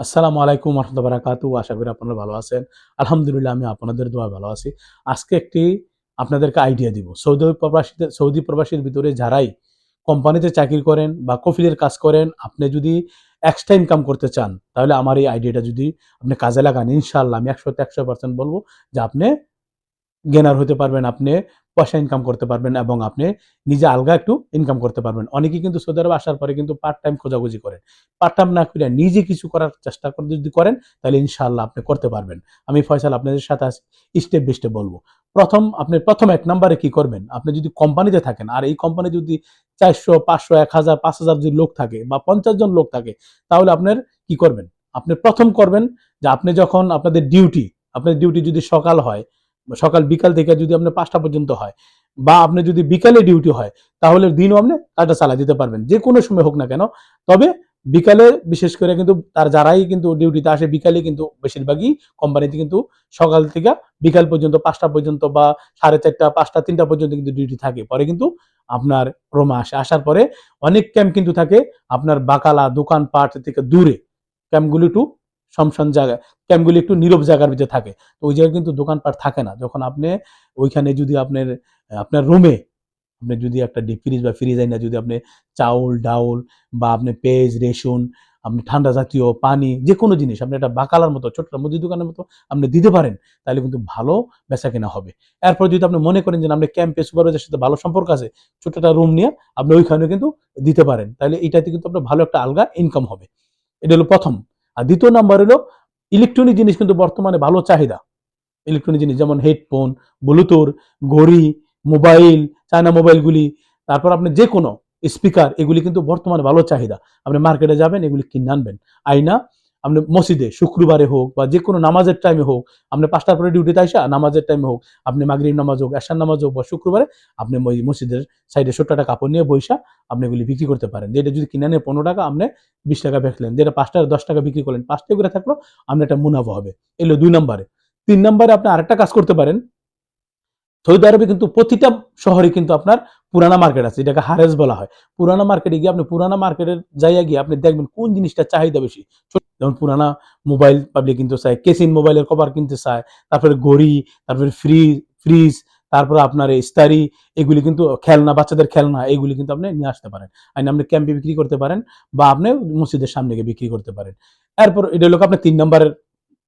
আসসালামু আলাইকুম রহমতুল্লাহ বারাকাতু আশা করি আপনারা ভালো আছেন। আলহামদুলিল্লাহ, আমি আপনাদের দোয়া ভালো আছি। আজকে একটি আপনাদেরকে আইডিয়া দিব। সৌদি প্রবাসীদের, সৌদি প্রবাসীর ভিতরে যারাই কোম্পানিতে চাকরি করেন বা কফিলের কাজ করেন, আপনি যদি এক্সট্রা ইনকাম করতে চান, তাহলে আমার এই আইডিয়াটা যদি আপনি কাজে লাগান ইনশাল্লাহ আমি একশো একশো পার্সেন্ট বলব যে আপনি গেনার হতে পারবেন, আপনি পয়সা ইনকাম করতে পারবেন এবং আপনি নিজে আলগা একটু ইনকাম করতে পারবেন। অনেকে কিন্তু সৌদি আরব আসার পরে কিন্তু পার্ট টাইম খোঁজাখুঁজি করেন। পার্ট টাইম না করে নিজে কিছু করার চেষ্টা করে যদি করেন, তাহলে ইনশাআল্লাহ আপনি করতে পারবেন। আমি ফয়সাল আপনাদের সাথে স্টেপ বাই স্টেপ বলব। প্রথম, আপনি প্রথম এক নম্বরে কি করবেন? আপনি যদি কোম্পানিতে থাকেন, আর এই কোম্পানি যদি চারশো, পাঁচশো, এক হাজার, পাঁচ হাজার যদি লোক থাকে বা পঞ্চাশ জন লোক থাকে, তাহলে আপনার কি করবেন? আপনি প্রথম করবেন যে আপনি যখন আপনাদের ডিউটি আপনার ডিউটি যদি সকাল হয় সকাল, বিকাল থেকে যদি আপনার পাঁচটা পর্যন্ত হয়, বা আপনি যদি বিকালে ডিউটি হয়, তাহলে দিনও আপনি কাজটা চালা দিতে পারবেন। যে কোনো সময় হোক না কেন, তবে বিকালে বিশেষ করে কিন্তু তার যারাই কিন্তু ডিউটিতে আসে, বিকালে কিন্তু বেশিরভাগই কোম্পানিতে কিন্তু সকাল থেকে বিকাল পর্যন্ত, পাঁচটা পর্যন্ত বা সাড়ে চারটা, পাঁচটা, তিনটা পর্যন্ত কিন্তু ডিউটি থাকে। পরে কিন্তু আপনার ক্রমা আসে। আসার পরে অনেক ক্যাম্প কিন্তু থাকে আপনার বাকালা, দোকানপাট থেকে দূরে। ক্যাম্পগুলি একটু শমশান জায়গা ক্যাম্পগুলি একটু নীরব জায়গার ভিতরে থাকে। তো ওই জায়গায় কিন্তু দোকানপাট থাকে না। যখন আপনি ওইখানে যদি আপনার আপনার রুমে আপনি যদি একটা ডিপ ফ্রিজ বা ফ্রিজ না, যদি আপনি চাউল, ডাউল বা আপনি পেঁয়াজ রেশন আপনি ঠান্ডা জাতীয় পানি যে কোনো জিনিস, আপনি একটা বাকালার মতো, ছোট্ট মুদি দোকানের মতো আপনি দিতে পারেন, তাহলে কিন্তু ভালো বেচা কেনা হবে। এরপর যদি আপনি মনে করেন যে আপনি ক্যাম্পে সুপারভাইজার সাথে ভালো সম্পর্ক আছে ছোট একটা রুম নিয়ে আপনি ওইখানে কিন্তু দিতে পারেন। তাহলে এটাতে কিন্তু আপনার ভালো একটা আলগা ইনকাম হবে। এটা হলো প্রথম। আর দ্বিতীয় নাম্বার হলো ইলেকট্রনিক জিনিস কিন্তু বর্তমানে ভালো চাহিদা। ইলেকট্রনিক জিনিস যেমন হেডফোন ব্লুটুথ ঘড়ি মোবাইল চায়না মোবাইলগুলি তারপর আপনি যে কোনো স্পিকার এগুলি কিন্তু বর্তমানে ভালো চাহিদা। আপনি মার্কেটে যাবেন, এগুলি কিনে আনবেন। আইনা আপনি মসজিদে শুক্রবারে হোক বা যে কোনো নামাজের টাইমে হোক আপনি পাঁচটার পরে ডিউটিতে আসা নামাজের টাইমে হোক, আপনি মাগরিব নামাজ হোক, এশার নামাজ হোক বা শুক্রবারে আপনি মসজিদের সাইডে ছোট্ট একটা কাপড় নিয়ে বৈশা আপনি এগুলি বিক্রি করতে পারেন। যেটা যদি কিনে নেন পনেরো টাকা, আপনি বিশ টাকা বেচলেন যেটা পাঁচ টাকা দশ টাকা বিক্রি করলেন পাঁচ টাকা করে থাকল, আপনার একটা মুনাফা হবে। এলো দুই নম্বরে। তিন নম্বরে আপনি আরেকটা কাজ করতে পারেন। সৌদি আরবে কিন্তু প্রতিটা শহরে কিন্তু আপনার পুরানা মার্কেট আছে এটাকে হারেস বলা হয়। পুরানা মার্কেটে গিয়ে আপনি পুরানা মার্কেটের জায়গায় গিয়ে আপনি দেখবেন কোন জিনিসটা চাহিদা বেশি। যেমন পুরানা মোবাইল পাবলিক কিনতে চায়, কেসিন মোবাইলের কভার কিনতে চায়, তারপরে ঘড়ি, তারপরে ফ্রিজ ফ্রিজ তারপরে আপনার এই স্টারি এগুলি কিন্তু খেলনা, বাচ্চাদের খেলনা, এগুলি কিন্তু আপনি নিয়ে আসতে পারেন। আইন আপনি ক্যাম্পে বিক্রি করতে পারেন বা আপনি মসজিদের সামনে গিয়ে বিক্রি করতে পারেন। এরপর এটা হলো আপনার তিন নম্বরের,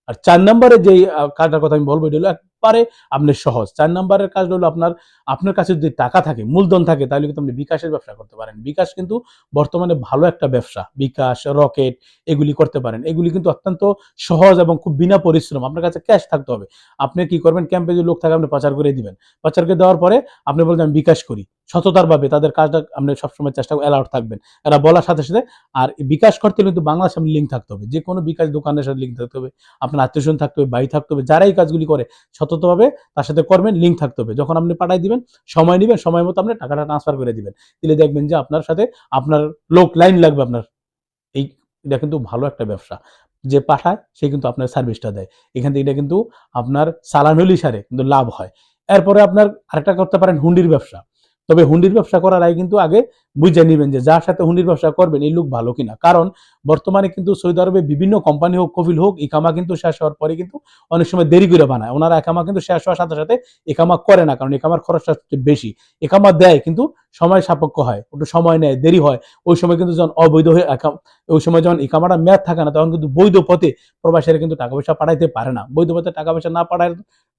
আর চার নম্বরে যে কাজটার কথা আমি বলব, এটা হলো একবারে আপনার সহজ। চার নম্বরের কাজ হলো আপনার আপনার কাছে যদি টাকা থাকে, মূলধন থাকে, তাহলে কিন্তু আপনি বিকাশের ব্যবসা করতে পারেন। বিকাশ কিন্তু বর্তমানে ভালো একটা ব্যবসা। বিকাশ, রকেট, এগুলি করতে পারেন। এগুলি কিন্তু অত্যন্ত সহজ এবং খুব বিনা পরিশ্রম। আপনার কাছে ক্যাশ থাকতে হবে। আপনি কি করবেন? ক্যাম্পে যে লোক থাকে, আপনি পাচার করে দিবেন। পাচার করে দেওয়ার পরে আপনি বলবেন, আমি বিকাশ করি। সততার ভাবে তাদের কাজটা আপনি সবসময় চেষ্টা অ্যালাউড থাকবেন। এরা বলার সাথে সাথে, আর বিকাশ করতে হলে কিন্তু বাংলার সামনে লিঙ্ক থাকতে হবে। যে কোনো বিকাশ দোকানের সাথে লিঙ্ক থাকতে হবে। আপনার আত্মীয় থাকতে হবে বাড়ি থাকতে হবে যারা এই কাজগুলি করে সততভাবে তার সাথে করবেন লিঙ্ক থাকতে হবে। যখন আপনি পাঠাই দিবেন, সময় নেবেন, সময় মতো আপনি টাকাটা ট্রান্সফার করে দিবেন। দিলে দেখবেন যে আপনার সাথে আপনার লোক লাইন লাগবে আপনার। এই, এটা কিন্তু ভালো একটা ব্যবসা। যে পাঠায়, সে কিন্তু আপনার সার্ভিসটা দেয়। এখান থেকে এটা কিন্তু আপনার সালানুলি সারে, কিন্তু লাভ হয়। এরপরে আপনার আরেকটা করতে পারেন হুন্ডির ব্যবসা। তবে হুন্ডির ব্যবসা করার আগে কিন্তু আগে বুঝে নেবেন যে যার সাথে হুন্ডির ব্যবসা করবেন, এই লোক ভালো কিনা। কারণ বর্তমানে কিন্তু সৌদি আরবে বিভিন্ন কোম্পানি হোক, কফিল হোক, ইকামা কিন্তু শেষ হওয়ার পরে কিন্তু অনেক সময় দেরি করে বানায়। ওনারা একামা কিন্তু শেষ হওয়ার সাথে সাথে একামা করে না, কারণ একামার খরচটা বেশি। একামা দেয় কিন্তু সময় সাপেক্ষ হয়, একটু সময় নেয়, দেরি হয়। ওই সময় কিন্তু যখন অবৈধ হয়ে ওই সময় যখন ইকামাটা মেয়াদ থাকে না, তখন কিন্তু বৈধ পথে প্রবাসীরা কিন্তু টাকা পয়সা পাঠাইতে পারে না। বৈধ পথে টাকা পয়সা না পাঠার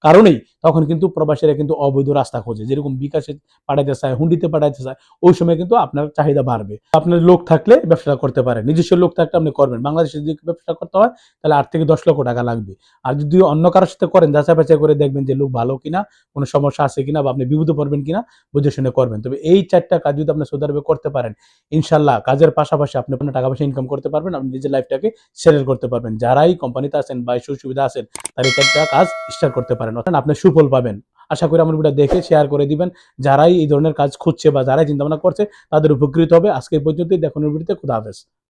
কারণেই তখন কিন্তু প্রবাসীরা কিন্তু অবৈধ রাস্তা খোঁজে। যেরকম বিকাশে পাঠাইতে চায়, হুন্ডিতে পাঠাইতে চায়, ওই সময় কিন্তু আপনার চাহিদা বাড়বে। আপনার লোক থাকলে ব্যবসা করতে পারেন। নিজস্ব লোক থাকলে আপনি করবেন। বাংলাদেশে যদি ব্যবসা করতে হয়, তাহলে আট থেকে দশ লক্ষ টাকা লাগবে। আর যদি অন্য কারোর সাথে করেন যাচাই বাছাই করে দেখবেন যে লোক ভালো কিনা, কোনো সমস্যা আছে কিনা বা আপনি বিভূত পড়বেন কিনা, বুঝে শুনে করবেন। তবে এই চারটা কাজ যদি আপনি সৌদি করতে পারেন ইনশাল্লাহ কাজের পাশাপাশি আপনি আপনার টাকা পয়সা ইনকাম করতে পারবেন, আপনি নিজের লাইফটাকে সেটেল করতে পারবেন। যারাই কোম্পানিতে আছেন বা সুবিধা আছেন, তারা এই চারটা কাজ স্টার্ট করতে পারেন। অর্থাৎ আপনি সুফল পাবেন। আশা করি আমার ভিডিও দেখে শেয়ার করে দিবেন। যারাই এই ধরনের কাজ খুঁজছে বা যারাই চিন্তা ভাবনা করছে, তাদের উপকৃত হবে। আজকে পর্যন্তই। দেখুন ভিডিওতে। খুদা হাফেজ।